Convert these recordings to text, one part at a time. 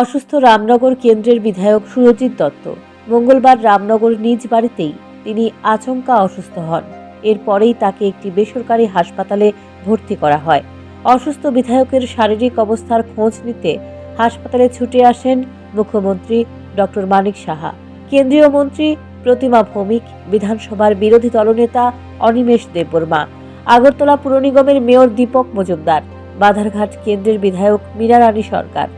অসুস্থ রামনগর কেন্দ্রের বিধায়ক সুরজিৎ দত্ত। মঙ্গলবার রামনগর নিজ বাড়িতেই তিনি আচমকা অসুস্থ হন। এরপরেই তাকে একটি বেসরকারি হাসপাতালে ভর্তি করা হয়। অসুস্থ বিধায়কের শারীরিক অবস্থার খোঁজ নিতে হাসপাতালে ছুটে আসেন মুখ্যমন্ত্রী ডক্টর মানিক সাহা। কেন্দ্রীয় মন্ত্রী প্রতিমা ভৌমিক, বিধানসভার বিরোধী দলনেতা অনিমেষ দেববর্মা, আগরতলা পুর নিগমের মেয়র দীপক মজুমদার, বাধারঘাট কেন্দ্রের বিধায়ক মীরা রানী সরকার।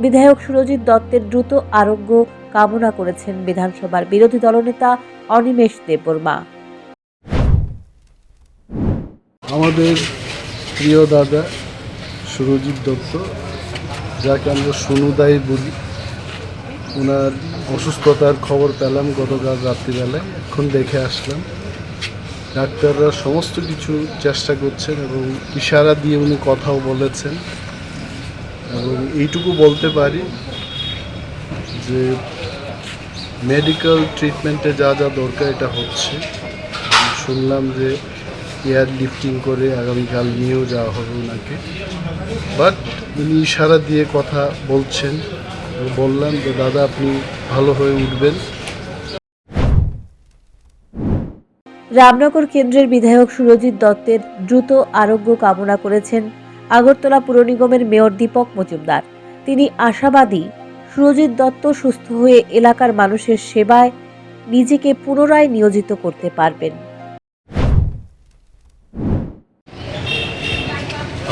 বিধায়ক সুরজিৎ দত্তের দ্রুত আরোগ্য কামনা করেছেন বিধানসভার বিরোধী দলনেতা অনিমেষ দেববর্মা। আমাদের প্রিয় দাদা সুরজিৎ দত্ত, যাকে আমরা সুনুদাই বলি ওনার অসুস্থতার খবর পেলাম গতকাল রাত্রিবেলায়, এখন দেখে আসলাম। ডাক্তাররা সমস্ত কিছু চেষ্টা করছেন এবং ইশারা দিয়ে উনি কথাও বলেছেন। এবং এইটুকু বলতে পারি যে মেডিকেল ট্রিটমেন্টে যা যা দরকার এটা হচ্ছে। শুনলাম যে এয়ার লিফটিং করে আগামীকাল নিয়েও যাওয়া হবে ওনাকে। বাট উনি ইশারা দিয়ে কথা বলছেন। বললাম যে, দাদা, আপনি ভালো হয়ে উঠবেন। রামনগর কেন্দ্রের বিধায়ক সুরজিৎ দত্তের দ্রুত আরোগ্য কামনা করেছেন আগরতলা পুর নিগমের মেয়র দীপক মজুমদার। তিনি আশাবাদী, সুরজিৎ দত্ত সুস্থ হয়ে এলাকার মানুষের সেবায় নিজেকে পুনরায় নিয়োজিত করতে পারবেন।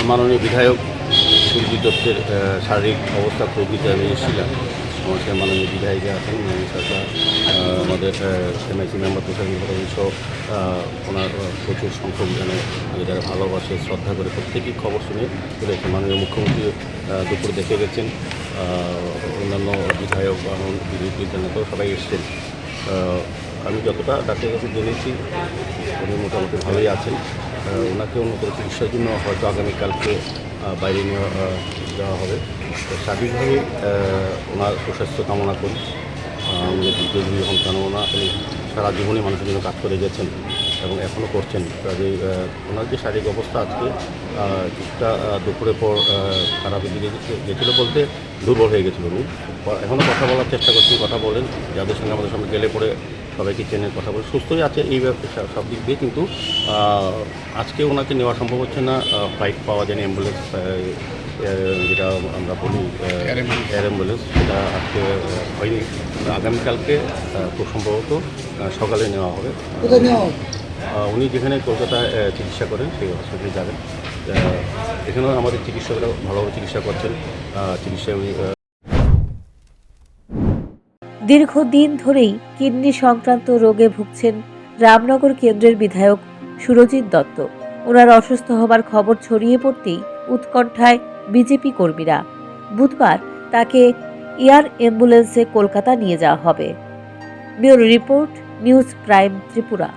মাননীয় বিধায়ক সুরজিৎ দত্তের শারীরিক অবস্থা খোঁজ আমি এসেছিলাম সাথে মাননীয় বিধায়িকা আছেন মাননীয় আমাদের এমআইসি মেম্বার মুখার্জী সহ ওনার প্রচুর সংখ্যক জানে যারা ভালোবাসে, শ্রদ্ধা করে প্রত্যেকেই খবর শুনে চলেছে মাননীয় মুখ্যমন্ত্রী দুপুরে দেখে গেছেন অন্যান্য বিধায়ক এবং বিরোধী সবাই এসছেন। আমি যতটা ডাক্তারের কাছে জেনেছি, উনি মোটামুটি ভালোই আছেন। ওনাকে উন্নত চিকিৎসার জন্য হয়তো আগামীকালকে বাইরে নিয়ে যাওয়া হবে। তো স্বাভাবিকভাবে আহ, ওনার সুস্বাস্থ্য কামনা করি। উনি দীর্ঘজীবী যখন কেননা তিনি সারা জীবনই মানুষের জন্য কাজ করে গেছেন এবং এখনও করছেন। কাজে ওনার যে শারীরিক অবস্থা আজকে কিছুটা দুপুরের পর খারাপের দিকে গেছে- গেছিল বলতে দুর্বল হয়ে গেছিল উনি। এখনও কথা বলার চেষ্টা করছেন কথা বলেন। যাদের সঙ্গে আমাদের সঙ্গে গেলে পরে সবাইকে চেনে কথা বলে সুস্থই আছে এই ব্যাপারে সব- দিক দিয়ে কিন্তু আজকে ওনাকে নেওয়া সম্ভব হচ্ছে না ফ্লাইট পাওয়া যায়নি অ্যাম্বুলেন্স যেটা আমরা বলি এয়ার অ্যাম্বুলেন্স। সেটা আজকে হয়নি। আগামীকালকে খুব সম্ভবত সকালে নেওয়া হবে। উনি যেখানে কলকাতায় চিকিৎসা করেন সেই হসপিটালে যাবেন। এখানেও আমাদের চিকিৎসকরা ভালোভাবে চিকিৎসা করছেন। চিকিৎসায় উনি দীর্ঘদিন ধরেই কিডনি সংক্রান্ত রোগে ভুগছেন রামনগর কেন্দ্রের বিধায়ক সুরজিৎ দত্ত। ওনার অসুস্থ হবার খবর ছড়িয়ে পড়তেই উৎকণ্ঠায় বিজেপি কর্মীরা, বুধবার তাকে এয়ার অ্যাম্বুলেন্সে কলকাতা নিয়ে যাওয়া হবে। Bureau report, news prime Tripura.